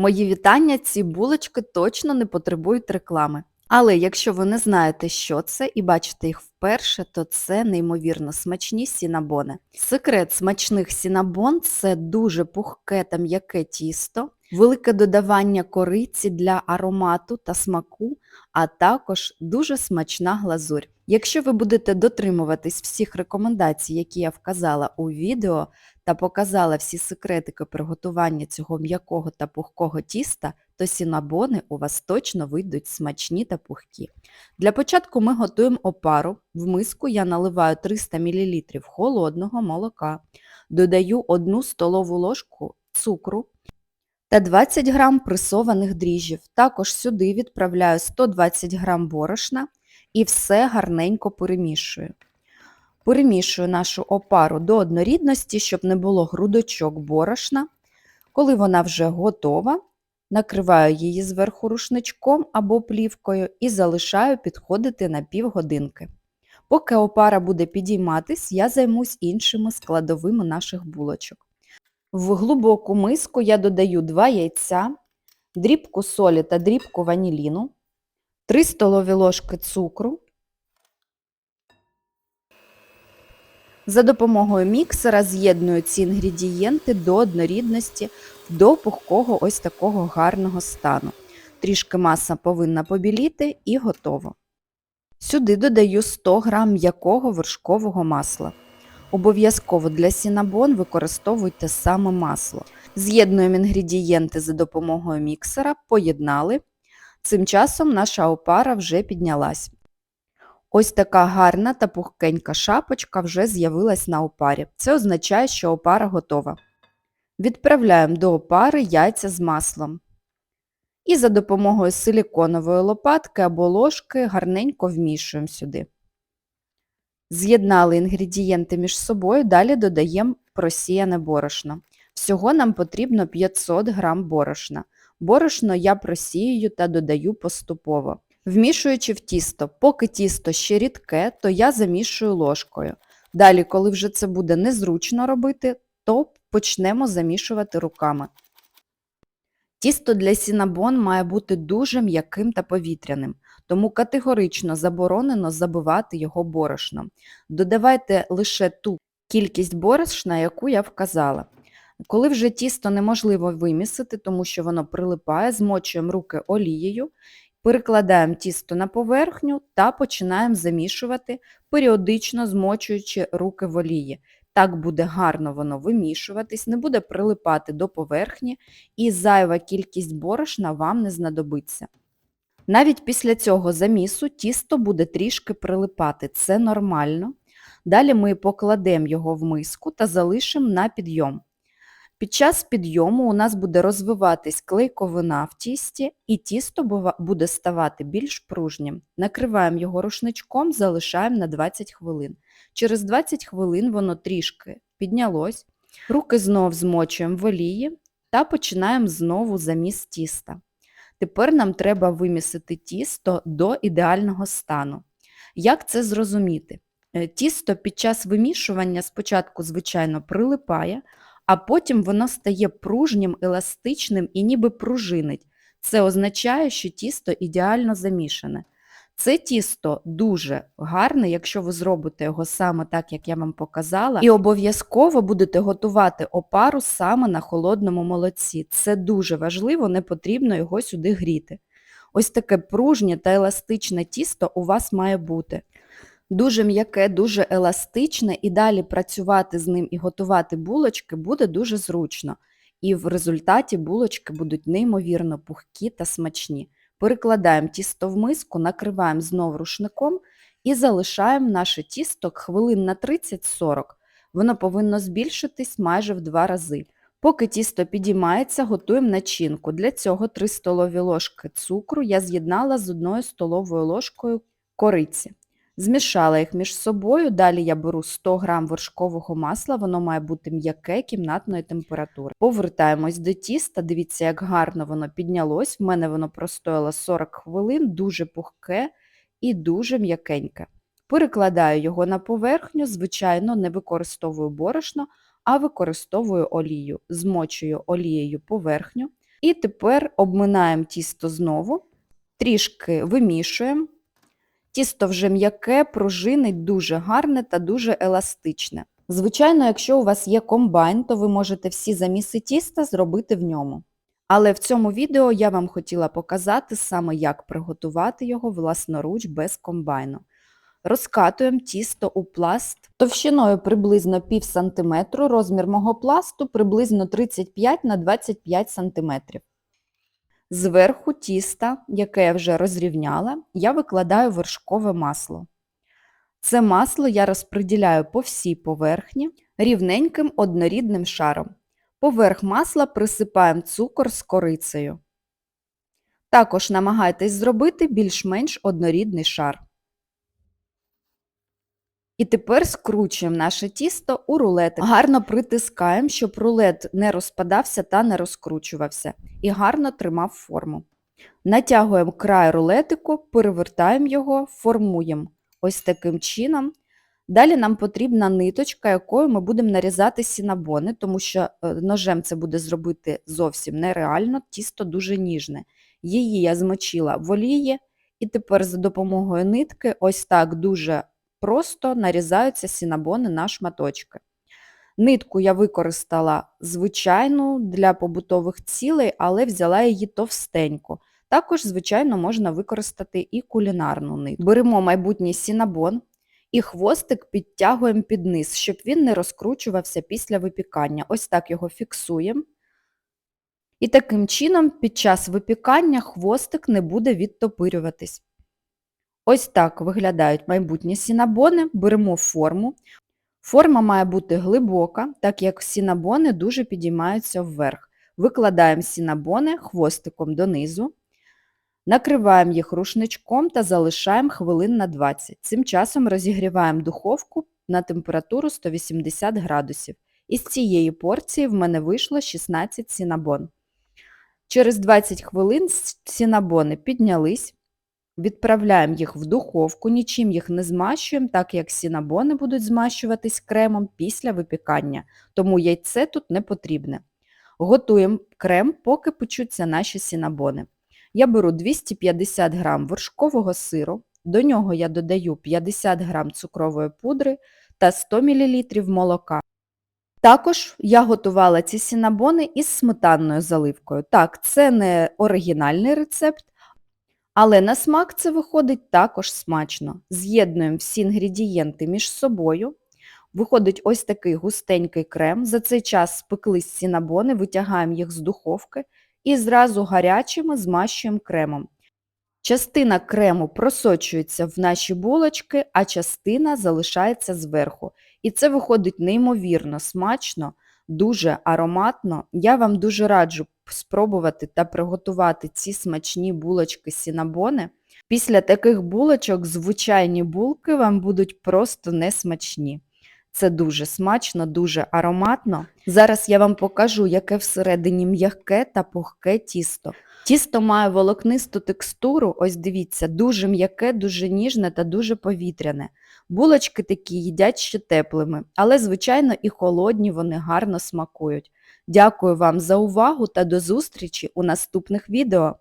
Мої вітання, ці булочки точно не потребують реклами. Але якщо ви не знаєте, що це, і бачите їх вперше, то це неймовірно смачні сінабони. Секрет смачних сінабон це дуже пухке та м'яке тісто, велике додавання кориці для аромату та смаку, а також дуже смачна глазурь. Якщо ви будете дотримуватись всіх рекомендацій, які я вказала у відео, та показала всі секретики приготування цього м'якого та пухкого тіста, то сінабони у вас точно вийдуть смачні та пухкі. Для початку ми готуємо опару. В миску я наливаю 300 мл холодного молока, додаю 1 столову ложку цукру та 20 г пресованих дріжджів. Також сюди відправляю 120 г борошна і все гарненько перемішую. Перемішую нашу опару до однорідності, щоб не було грудочок борошна. Коли вона вже готова, накриваю її зверху рушничком або плівкою і залишаю підходити на півгодинки. Поки опара буде підійматись, я займусь іншими складовими наших булочок. В глибоку миску я додаю 2 яйця, дрібку солі та дрібку ваніліну, 3 столові ложки цукру, За допомогою міксера з'єдную ці інгредієнти до однорідності, до пухкого ось такого гарного стану. Трішки маса повинна побіліти і готово. Сюди додаю 100 г м'якого вершкового масла. Обов'язково для сінабон використовуйте саме масло. З'єднуємо інгредієнти за допомогою міксера, поєднали. Цим часом наша опара вже піднялась. Ось така гарна та пухкенька шапочка вже з'явилась на опарі. Це означає, що опара готова. Відправляємо до опари яйця з маслом. І за допомогою силіконової лопатки або ложки гарненько вмішуємо сюди. З'єднали інгредієнти між собою, далі додаємо просіяне борошно. Всього нам потрібно 500 г борошна. Борошно я просіюю та додаю поступово. Вмішуючи в тісто, поки тісто ще рідке, то я замішую ложкою. Далі, коли вже це буде незручно робити, то почнемо замішувати руками. Тісто для сінабон має бути дуже м'яким та повітряним, тому категорично заборонено забивати його борошном. Додавайте лише ту кількість борошна, яку я вказала. Коли вже тісто неможливо вимісити, тому що воно прилипає, змочуємо руки олією Перекладаємо тісто на поверхню та починаємо замішувати, періодично змочуючи руки в олії. Так буде гарно воно вимішуватись, не буде прилипати до поверхні і зайва кількість борошна вам не знадобиться. Навіть після цього замісу тісто буде трішки прилипати, це нормально. Далі ми покладемо його в миску та залишимо на підйом. Під час підйому у нас буде розвиватись клейковина в тісті і тісто буде ставати більш пружнім. Накриваємо його рушничком, залишаємо на 20 хвилин. Через 20 хвилин воно трішки піднялось, руки знов змочуємо в олії та починаємо знову заміс тіста. Тепер нам треба вимісити тісто до ідеального стану. Як це зрозуміти? Е, тісто під час вимішування спочатку, звичайно, прилипає, а потім воно стає пружнім, еластичним і ніби пружинить. Це означає, що тісто ідеально замішане. Це тісто дуже гарне, якщо ви зробите його саме так, як я вам показала, і обов'язково будете готувати опару саме на холодному молоці. Це дуже важливо, не потрібно його сюди гріти. Ось таке пружнє та еластичне тісто у вас має бути. Дуже м'яке, дуже еластичне, і далі працювати з ним і готувати булочки буде дуже зручно. І в результаті булочки будуть неймовірно пухкі та смачні. Перекладаємо тісто в миску, накриваємо знову рушником і залишаємо наше тісто хвилин на 30-40. Воно повинно збільшитись майже в два рази. Поки тісто підіймається, готуємо начинку. Для цього 3 столові ложки цукру я з'єднала з 1 столовою ложкою кориці. Змішала їх між собою, далі я беру 100 г вершкового масла, воно має бути м'яке кімнатної температури. Повертаємось до тіста, дивіться, як гарно воно піднялось. В мене воно простояло 40 хвилин, дуже пухке і дуже м'якеньке. Перекладаю його на поверхню, звичайно, не використовую борошно, а використовую олію. Змочую олією поверхню, І тепер обминаємо тісто знову, трішки вимішуємо. Тісто вже м'яке, пружинить, дуже гарне та дуже еластичне. Звичайно, якщо у вас є комбайн, то ви можете всі заміси тіста зробити в ньому. Але в цьому відео я вам хотіла показати саме, як приготувати його власноруч без комбайну. Розкатуємо тісто у пласт товщиною приблизно пів сантиметру, розмір мого пласту приблизно 35 на 25 сантиметрів. Зверху тіста, яке я вже розрівняла, я викладаю вершкове масло. Це масло я розподіляю по всій поверхні рівненьким однорідним шаром. Поверх масла присипаємо цукор з корицею. Також намагайтесь зробити більш-менш однорідний шар. І тепер скручуємо наше тісто у рулетик. Гарно притискаємо, щоб рулет не розпадався та не розкручувався. І гарно тримав форму. Натягуємо край рулетику, перевертаємо його, формуємо ось таким чином. Далі нам потрібна ниточка, якою ми будемо нарізати сінабони, тому що е, ножем це буде зробити зовсім нереально, тісто дуже ніжне. Її я змочила в олії, і тепер за допомогою нитки ось так дуже просто нарізаються сінабони на шматочки. Нитку я використала звичайну для побутових цілей, але взяла її товстеньку. Також, звичайно, можна використати і кулінарну нитку. Беремо майбутній сінабон і хвостик підтягуємо під низ, щоб він не розкручувався після випікання. Ось так його фіксуємо. І таким чином під час випікання хвостик не буде відтопирюватись. Ось так виглядають майбутні сінабони. Беремо форму. Форма має бути глибока, так як сінабони дуже підіймаються вверх. Викладаємо сінабони хвостиком донизу, накриваємо їх рушничком та залишаємо хвилин на 20. Цим часом розігріваємо духовку на температуру 180 градусів. Із цієї порції в мене вийшло 16 сінабон. Через 20 хвилин сінабони піднялись. Відправляємо їх в духовку, нічим їх не змащуємо, так як сінабони будуть змащуватись кремом після випікання, тому яйце тут не потрібне. Готуємо крем, поки печуться наші сінабони. Я беру 250 г вершкового сиру, до нього я додаю 50 г цукрової пудри та 100 мл молока. Також я готувала ці сінабони із сметанною заливкою. Так, це не оригінальний рецепт, але на смак це виходить також смачно. З'єднуємо всі інгредієнти між собою. Виходить ось такий густенький крем. За цей час спеклись сінабони, витягаємо їх з духовки і зразу гарячими змащуємо кремом. Частина крему просочується в наші булочки, а частина залишається зверху. І це виходить неймовірно смачно, дуже ароматно. Я вам дуже раджу спробувати та приготувати ці смачні булочки сінабони. Після таких булочок звичайні булки вам будуть просто несмачні. Це дуже смачно, дуже ароматно. Зараз я вам покажу, яке всередині м'яке та пухке тісто. Тісто має волокнисту текстуру, ось дивіться, дуже м'яке, дуже ніжне та дуже повітряне. Булочки такі їдять ще теплими, але, звичайно, і холодні вони гарно смакують. Дякую вам за увагу та до зустрічі у наступних відео.